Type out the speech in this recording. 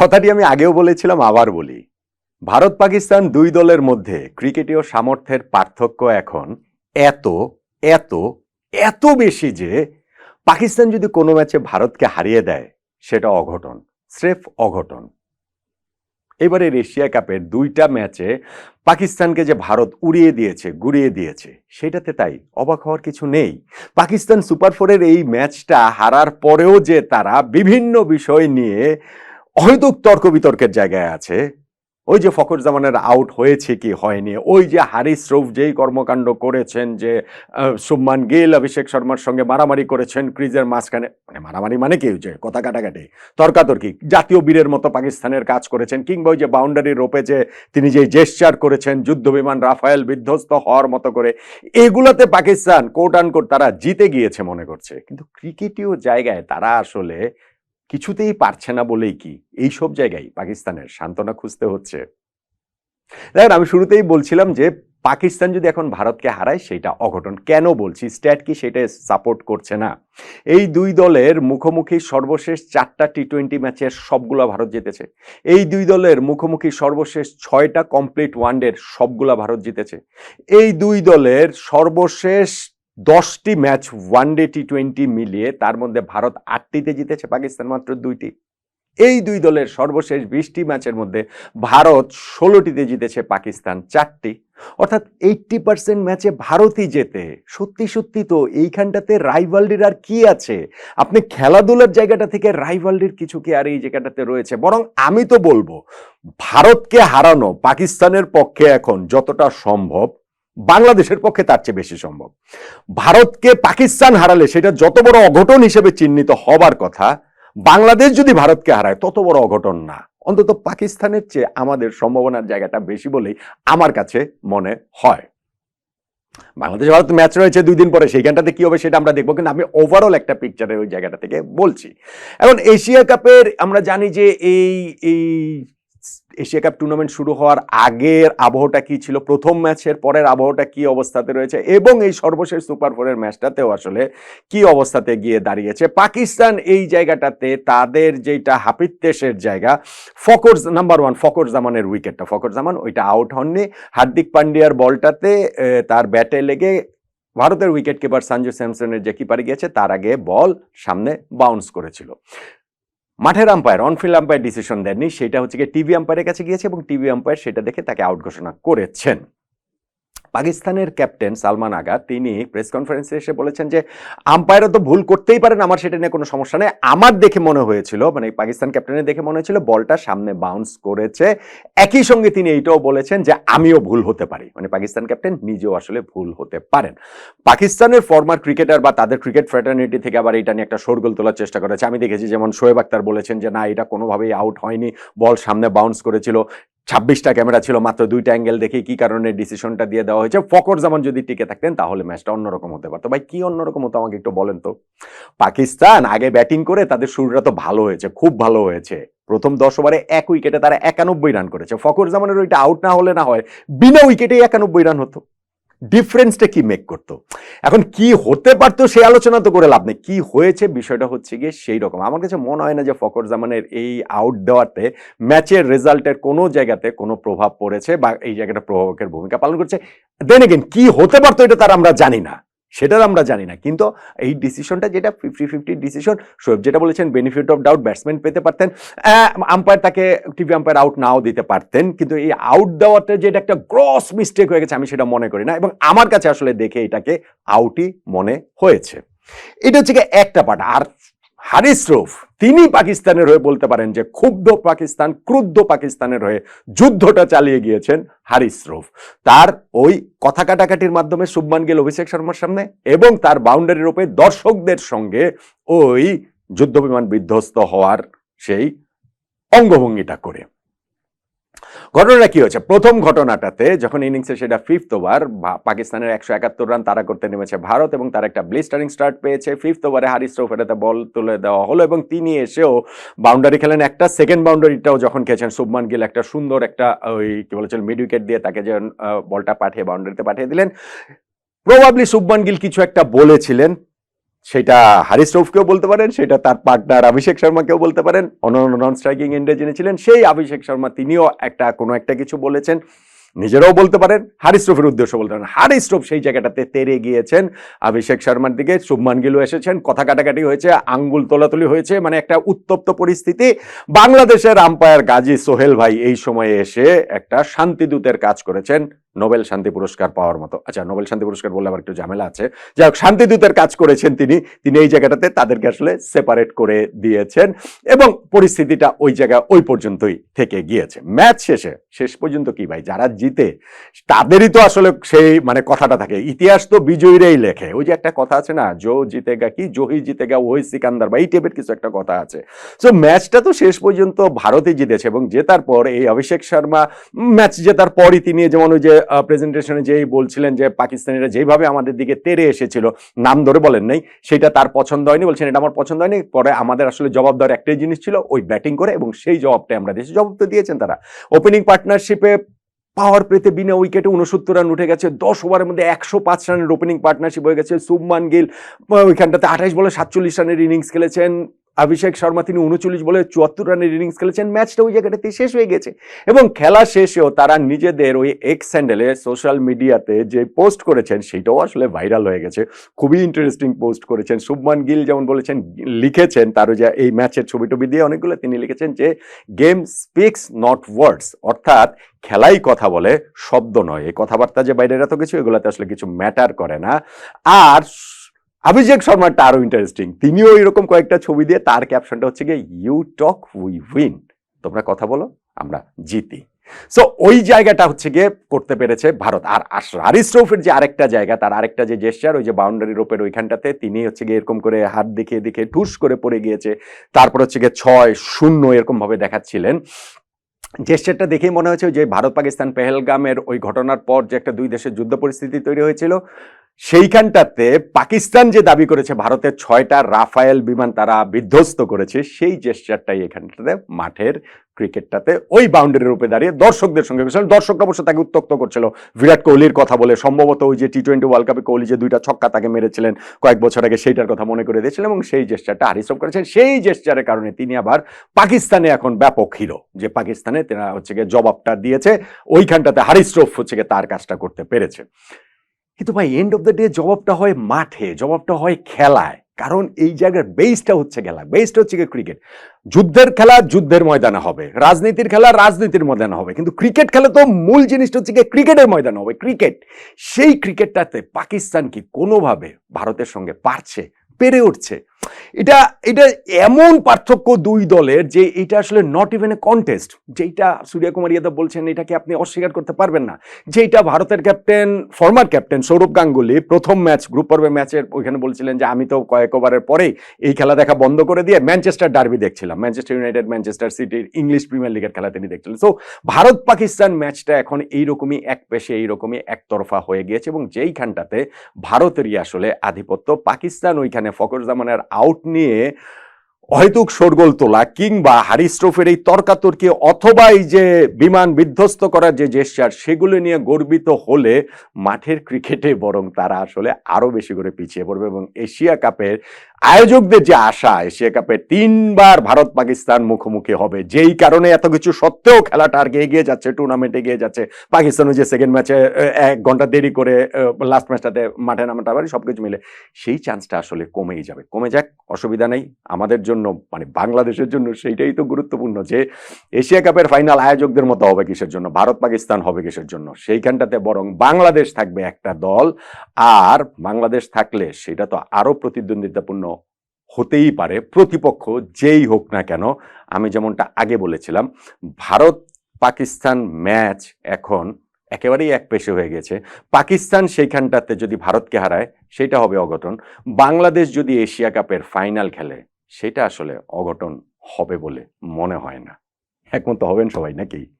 কথাটি আমি আগেও বলেছিলাম, আবার বলি। ভারত পাকিস্তান দুই দলের মধ্যে ক্রিকেটীয় সামর্থ্যের পার্থক্য এখন এত এত এত বেশি যে পাকিস্তান যদি কোনো ম্যাচে ভারতকে হারিয়ে দেয়, সেটা অঘটন, স্রেফ অঘটন। এবারের এশিয়া কাপের দুইটা ম্যাচে পাকিস্তানকে যে ভারত উড়িয়ে দিয়েছে, গুড়িয়ে দিয়েছে, সেটাতে তাই অবাক হওয়ার কিছু নেই। পাকিস্তান সুপার ফোরের এই ম্যাচটা হারার পরেও যে তারা বিভিন্ন বিষয় নিয়ে অহেতুক তর্ক বিতর্কের জায়গায় আছে। ওই যে ফখর জামানের আউট হয়েছে কি হয়নি? ওই যে হারিস রৌফ যেই কর্মকাণ্ড করেছেন যে শুভমান গিল, অভিষেক শর্মার সঙ্গে মারামারি করেছেন ক্রিজের মাঝখানে মানে মারামারি মানে কি যে কথা কাটাকাটি? তর্কাতর্কি, জাতীয় বীরের মতো পাকিস্তানের কাজ করেছেন, কিংবা ওই যে বাউন্ডারি রোপে যে তিনি যে জেস্চার করেছেন, যুদ্ধ বিমান রাফায়েল বিধ্বস্ত হওয়ার মতো করে, এগুলোতে পাকিস্তান কোট আনকোট তারা জিতে গিয়েছে মনে করছে। কিন্তু ক্রিকেটীয় জায়গায় তারা আসলে কিছুতেই পারছে না বলেই কি এই সব জায়গায় পাকিস্তানের সান্ত্বনা খুঁজতে হচ্ছে? দেখেন আমি শুরুতেই বলছিলাম যে পাকিস্তান যদি এখন ভারতকে হারায় সেটা অঘটন। কেন বলছি? স্ট্যাট কি সেটা সাপোর্ট করছে না? এই দুই দলের মুখোমুখি সর্বশেষ চারটা টি টোয়েন্টি ম্যাচের সবগুলা ভারত জিতেছে। এই দুই দলের মুখোমুখি সর্বশেষ ছয়টা কমপ্লিট ওয়ানডের সবগুলা ভারত জিতেছে। এই দুই দলের সর্বশেষ দশটি ম্যাচ ওয়ানডে টি টোয়েন্টি মিলিয়ে তার মধ্যে ভারত আটটিতে জিতেছে, পাকিস্তান মাত্র দুইটি। এই দুই দলের সর্বশেষ বিশটি ম্যাচের মধ্যে ভারত ষোলোটিতে জিতেছে, পাকিস্তান চারটি। অর্থাৎ এইটটি পার্সেন্ট ম্যাচে ভারতই জেতে। সত্যি সত্যি তো এইখানটাতে রাইভালডির আর কি আছে? আপনি খেলাধুলার জায়গাটা থেকে রাইভালডির কিছু কি আর এই জায়গাটাতে রয়েছে? বরং আমি তো বলব, ভারতকে হারানো পাকিস্তানের পক্ষে এখন যতটা সম্ভব বাংলাদেশের পক্ষে তার চেয়ে বেশি সম্ভব। ভারতকে পাকিস্তান হারালে সেটা যত বড় অঘটন হিসেবে চিহ্নিত হবার কথা, বাংলাদেশ যদি ভারতকে হারায়, তত বড় অঘটন না। অন্তত পাকিস্তানের চেয়ে আমাদের সম্ভাবনার জায়গাটা বেশি বলেই আমার কাছে মনে হয়। বাংলাদেশ ভারত ম্যাচ রয়েছে দুই দিন পরে, সেইখানটাতে কি হবে সেটা আমরা দেখব, কিন্তু আমি ওভারঅল একটা পিকচারের ওই জায়গাটা থেকে বলছি। এখন এশিয়া কাপের আমরা জানি যে এই এই এশিয়া কাপ টুর্নামেন্ট শুরু হওয়ার আগের আবহটা কি ছিল? প্রথম ম্যাচের পরের আবহটা কি অবস্থাতে রয়েছে? এবং এই সর্বশেষ সুপার ফোরের ম্যাচটাতেও আসলে কি অবস্থাতে গিয়ে দাঁড়িয়েছে? পাকিস্তান এই জায়গাটাতে তাদের যেটা হাপিত্তেশের জায়গা ফকর নাম্বার ওয়ান ফকর জামানের উইকেটটা ফকর জামান ওইটা আউট হননি। হার্দিক পান্ডিয়ার বলটাতে তার ব্যাটে লেগে ভারতের উইকেট কিপার সঞ্জু স্যামসনের যে কিপারে গিয়েছে, তার আগে বল সামনে বাউন্স করেছিল। মাঠের আম্পায়ার অনফিল্ড আম্পায়ার ডিসিশন দেননি, সেটা হচ্ছে গিয়ে টিভি আম্পায়ারের কাছে গিয়েছে এবং টিভি আম্পায়ার সেটা দেখে তাকে আউট ঘোষণা করেছেন। পাকিস্তানের ক্যাপ্টেন সালমান আগা তিনি প্রেস কনফারেন্সে এসে বলেছেন যে আম্পায়ারও তো ভুল করতেই পারেন, আমার সেটা নিয়ে কোনো সমস্যা নেই। আমার দেখে মনে হয়েছিল মানে পাকিস্তান ক্যাপ্টেনের দেখে মনে হয়েছিল, বলটা সামনে বাউন্স করেছে। একই সঙ্গে তিনি এইটাও বলেছেন যে, আমিও ভুল হতে পারি। মানে পাকিস্তান ক্যাপ্টেন নিজেও আসলে ভুল হতে পারেন। পাকিস্তানের ফর্মার ক্রিকেটার বা তাদের ক্রিকেট ফ্র্যাটার্নিটি থেকে আবার এটা নিয়ে একটা শোরগোল তোলার চেষ্টা করেছে। আমি দেখেছি যেমন শোয়েব আক্তার বলেছেন যে, না, এটা কোনোভাবেই আউট হয়নি। বল সামনে বাউন্স করেছিল। ছাব্বিশটা ক্যামেরা ছিল, মাত্র দুইটা অ্যাঙ্গেল দেখে কি কারণে ডিসিশনটা দিয়ে দেওয়া হয়েছে। ফকর জামান যদি টিকে থাকতেন, তাহলে ম্যাচটা অন্যরকম হতে পারতো। ভাই, কি অন্যরকম হতো আমাকে একটু বলেন তো? পাকিস্তান আগে ব্যাটিং করে তাদের শুরুটা তো ভালো হয়েছে, খুব ভালো হয়েছে। প্রথম দশ ওভারে এক উইকেটে তারা একানব্বই রান করেছে। ফকর জামানের ওইটা আউট না হলে না হয়, বিনা উইকেটে একানব্বই রান হতো। ডিফারেন্সটা কি মেক করতো? এখন কি হতে পারতো সেই আলোচনা তো করে লাভ নেই। কি হয়েছে বিষয়টা হচ্ছে গিয়ে সেই রকম। আমার কাছে মনে হয় না যে ফকর জামানের এই আউট দেওয়াতে ম্যাচের রেজাল্টের কোনো জায়গাতে কোনো প্রভাব পড়েছে বা এই জায়গাটা প্রভাবকের ভূমিকা পালন করছে। দেন এগেন কি হতে পারতো এটা তার আমরা জানি না। সেটার আমরা জানি না। কিন্তু এই ডিসিশনটা যেটা ফিফটি ফিফটি ডিসিশন শোয়েব যেটা বলেছেন বেনিফিট অফ ডাউট ব্যাটসম্যান পেতে পারতেন। আম্পায়ার তাকে টিভি আম্পায়ার আউট নাও দিতে পারতেন। কিন্তু এই আউট দেওয়াটা যেটা একটা গ্রস মিস্টেক হয়ে গেছে, আমি সেটা মনে করি না। এবং আমার কাছে আসলে দেখে এটাকে আউটই মনে হয়েছে। এটা হচ্ছে একটা পার্ট আর হারিস রুফ তিনি পাকিস্তানের হয়ে বলতে পারেন যে ক্ষুব্ধ পাকিস্তান, ক্রুদ্ধ পাকিস্তানের হয়ে যুদ্ধটা চালিয়ে গিয়েছেন হারিস রুফ তার ওই কথা কাটাকাটির মাধ্যমে শুভমান গেল অভিষেক শর্মার সামনে এবং তার বাউন্ডারি রূপে দর্শকদের সঙ্গে ওই যুদ্ধ বিমান বিধ্বস্ত হওয়ার সেই অঙ্গভঙ্গিটা করে। ঘটনাটা কি হয়েছে? প্রথম ঘটনাটাতে যখন ইনিংসে সেটা ফিফথ ওভার পাকিস্তানের একশো একাত্তর রান তারা করতে নেমেছে ভারত এবং তার একটা ব্লিস্টারিং স্টার্ট পেয়েছে। ফিফথ ওভারে হারিস রৌফ এটাতে বল তুলে দেওয়া হলো এবং তিনি এসেও বাউন্ডারি খেলেন একটা। সেকেন্ড বাউন্ডারিটাও যখন খেয়েছেন শুভমান গিল একটা সুন্দর একটা ওই কি বলেছিল মিড উইকেট দিয়ে তাকে যে বলটা পাঠিয়ে বাউন্ডারিতে পাঠিয়ে দিলেন। প্রবাবলি শুভমান গিল কিছু একটা বলেছিলেন। সেটা হারিস রৌফকেও বলতে পারেন, সেটা তার পার্টনার অভিষেক শর্মাকেও বলতে পারেন। অন্যান্য নন স্ট্রাইকিং এন্ডে যিনি ছিলেন, সেই অভিষেক শর্মা তিনিও একটা, কোনো একটা কিছু বলেছেন। নিজেরাও বলতে পারেন, হারিস রফের উদ্দেশ্য বলতে পারেন। হারিস রফ সেই জায়গাটাতে তেরে গিয়েছেন। অভিষেক শর্মার দিকে শুভমান গিলু এসেছেন, কথা কাটাকাটি হয়েছে, আঙ্গুল তোলাতুলি হয়েছে মানে একটা উত্তপ্ত পরিস্থিতি। বাংলাদেশের আম্পায়ার গাজী সোহেল ভাই এই সময়ে এসে একটা শান্তিদূতের কাজ করেছেন। নোবেল শান্তি পুরস্কার পাওয়ার মতো। আচ্ছা নোবেল শান্তি পুরস্কার বললে আবার একটু ঝামেলা আছে। যাই হোক শান্তিদূতের কাজ করেছেন তিনি। তিনি এই জায়গাটাতে তাদেরকে আসলে সেপারেট করে দিয়েছেন এবং পরিস্থিতিটা ওই জায়গা ওই পর্যন্তই থেকে গিয়েছে। ম্যাচ শেষে, শেষ পর্যন্ত কি ভাই? যারা জিতে, তাদেরই তো আসলে সেই মানে কথাটা থাকে। ইতিহাস তো বিজয়ীরাই লেখে। ওই যে একটা কথা আছে না, জো জিতেগা কি জহি জিতেগা ওই সিকান্দার। বা এই টাইপের কিছু একটা কথা আছে। সো ম্যাচটা তো শেষ পর্যন্ত ভারতই জিতেছে এবং জেতার পর এই অভিষেক শর্মা, ম্যাচ জেতার পরই তিনি যেমন ওই যে প্রেজেন্টেশনে যেই বলছিলেন যে পাকিস্তানিরা যেভাবে আমাদের দিকে তেরে এসেছিল, নাম ধরে বলেন নাই, সেটা তার পছন্দ হয়নি, বলছেন এটা আমার পছন্দ হয়নি। পরে আমাদের আসলে জবাব দেওয়ার একটাই জিনিস ছিল, ওই ব্যাটিং করে এবং সেই জবাবটাই আমরা দিয়েছি জবাব তো দিয়েছেন তারা। ওপেনিং পার্টনারশিপে পাওয়ার পেতে বিনা উইকেটে উনসত্তর রান উঠে গেছে, দশ ওভারের মধ্যে একশো পাঁচ রানের ওপেনিং পার্টনারশিপ হয়ে গেছে। শুভমান গিল ওইখানটাতে আঠাইশ বলে সাতচল্লিশ রানের ইনিংস খেলেছেন। অভিষেক শর্মা তিনি উনচল্লিশ বলে চুয়াত্তর রানের ইনিংস খেলেছেন। ম্যাচটা ওই জায়গাটাতে শেষ হয়ে গেছে এবং খেলা শেষেও তারা নিজেদের ওই এক্স স্যান্ডেলে সোশ্যাল মিডিয়াতে যে পোস্ট করেছেন সেটাও আসলে ভাইরাল হয়ে গেছে। খুবই ইন্টারেস্টিং পোস্ট করেছেন। শুভমান গিল যেমন বলেছেন, লিখেছেন তারও যে এই ম্যাচের ছবি টবি দিয়ে অনেকগুলো তিনি লিখেছেন যে গেম স্পিক্স নট ওয়ার্ডস অর্থাৎ খেলাই কথা বলে শব্দ নয়। এই কথাবার্তা যে বাইরের এত কিছু, এগুলোতে আসলে কিছু ম্যাটার করে না। আর অভিষেক শর্মাটা আরও ইন্টারেস্টিং তিনিও এরকম কয়েকটা ছবি দিয়ে তার ক্যাপশনটা হচ্ছে গিয়ে ইউ টক উই উইন তোমরা কথা বলো, আমরা জিতি। সো ওই জায়গাটা হচ্ছে গিয়ে করতে পেরেছে ভারত। আর হারিস রৌফের যে আরেকটা জায়গা, তার আরেকটা যে জেস্টার ওই যে বাউন্ডারি রোপের ওইখানটাতে তিনি হচ্ছে গিয়ে এরকম করে হাত দেখিয়ে দেখিয়ে ঠুস করে পড়ে গিয়েছে। তারপর হচ্ছে গিয়ে ছয় শূন্য এরকম ভাবে দেখাচ্ছিলেন। জেস্টারটা দেখেই মনে হয়েছে যে ভারত পাকিস্তান পেহেলগামের ওই ঘটনার পর যে একটা দুই দেশের যুদ্ধ পরিস্থিতি তৈরি হয়েছিল সেইখানটাতে পাকিস্তান যে দাবি করেছে, ভারতের ছয়টা রাফায়েল বিমান তারা বিধ্বস্ত করেছে, সেই জেস্টারটাই এখানটাতে মাঠের ক্রিকেটটাতে ওই বাউন্ডারির উপরে দাঁড়িয়ে দর্শকদের সঙ্গে দর্শকরা অবশ্য তাকে উত্তক্ত করছিল। বিরাট কোহলির কথা বলে সম্ভবত ওই যে টি টোয়েন্টি ওয়ার্ল্ড কাপে কোহলি যে দুইটা ছক্কা তাকে মেরেছিলেন কয়েক বছর আগে, সেইটার কথা মনে করে দিয়েছিলেন এবং সেই জেস্টারটা হারিসব করেছেন। সেই জেস্টারের কারণে তিনি আবার পাকিস্তানে এখন ব্যাপক হিরো যে পাকিস্তানে তারা হচ্ছে গিয়ে জবাবটা দিয়েছে। ওইখানটাতে হারিস রফ হচ্ছে গিয়ে তার কাজটা করতে পেরেছে। কিন্তু ভাই এন্ড অফ দ্য ডে জবাবটা হয় মাঠে, জবাবটা হয় খেলায়। কারণ এই জায়গার বেসটা হচ্ছে খেলা বেসটা হচ্ছে ক্রিকেট যুদ্ধের খেলা যুদ্ধের ময়দানে হবে, রাজনীতির খেলা রাজনীতির ময়দানে হবে। কিন্তু ক্রিকেট খেলা তো মূল জিনিসটা হচ্ছে ক্রিকেটের ময়দানে হবে। ক্রিকেট সেই ক্রিকেটটাতে পাকিস্তান কি কোনোভাবে ভারতের সঙ্গে পারছে, পেরে উঠছে? এটা এটা এমন পার্থক্য দুই দলের যে এটা আসলে নট ইভেন এ কন্টেস্ট যেটা সূর্য কুমার ইয়াদব বলছেন এটাকে আপনি অস্বীকার করতে পারবেন না। যেটা ভারতের captain former captain Sourav Ganguly প্রথম ম্যাচ গ্রুপ পর্বে ম্যাচের ওইখানে বলছিলেন যে, আমি তো কয়েক ওভারের পরেই এই খেলা দেখা বন্ধ করে দিয়ে ম্যানচেস্টার ডার্বি দেখছিলাম। ম্যানচেস্টার ইউনাইটেড ম্যানচেস্টার সিটির ইংলিশ প্রিমিয়ার লিগের খেলা তিনি দেখছিলেন। সো ভারত পাকিস্তান ম্যাচটা এখন এইরকমই এক পেশে, এইরকমই একতরফা হয়ে গিয়েছে এবং যেইখানটাতে ভারতেরই আসলে আধিপত্য, পাকিস্তান ওইখানে ফকর জামানের আউট নিয়ে অহেতুক শোরগোল তোলা কিংবা হারিস ট্রফির এই তর্কাতর্কি অথবা এই যে বিমান বিধ্বস্ত করার যে জেস্টার, সেগুলো নিয়ে গর্বিত হলে মাঠের ক্রিকেটে বরং তারা আসলে আরও বেশি করে পিছিয়ে পড়বে এবং এশিয়া কাপের আয়োজকদের যে আশা, এশিয়া কাপে তিনবার ভারত পাকিস্তান মুখোমুখি হবে, যেই কারণে এত কিছু সত্ত্বেও খেলাটা আর এগিয়ে যাচ্ছে টুর্নামেন্ট এগিয়ে যাচ্ছে। পাকিস্তানও যে সেকেন্ড ম্যাচে এক ঘণ্টা দেরি করে লাস্ট ম্যাচটাতে মাঠে নামাটা পারি সব কিছু মিলে, সেই চান্সটা আসলে কমেই যাবে। কমে যাক, অসুবিধা নেই, আমাদের জন্য মানে বাংলাদেশের জন্য সেইটাই তো গুরুত্বপূর্ণ যে, এশিয়া কাপের ফাইনাল আয়োজকদের মতো হবে কিসের জন্য, ভারত পাকিস্তান হবে কিসের জন্য, সেইখানটাতে বরং বাংলাদেশ থাকবে একটা দল, আর বাংলাদেশ থাকলে সেটা তো আরও প্রতিদ্বন্দ্বিতাপূর্ণ হতেই পারে, প্রতিপক্ষ যেই হোক না কেন, আমি যেমনটা আগে বলেছিলাম, ভারত পাকিস্তান ম্যাচ এখন একেবারেই এক পেশে হয়ে গেছে। পাকিস্তান সেইখানটাতে যদি ভারতকে হারায়, সেটা হবে অঘটন। বাংলাদেশ যদি এশিয়া কাপের ফাইনাল খেলে, সেটা আসলে অঘটন হবে বলে মনে হয় না। একমত হবেন সবাই নাকি?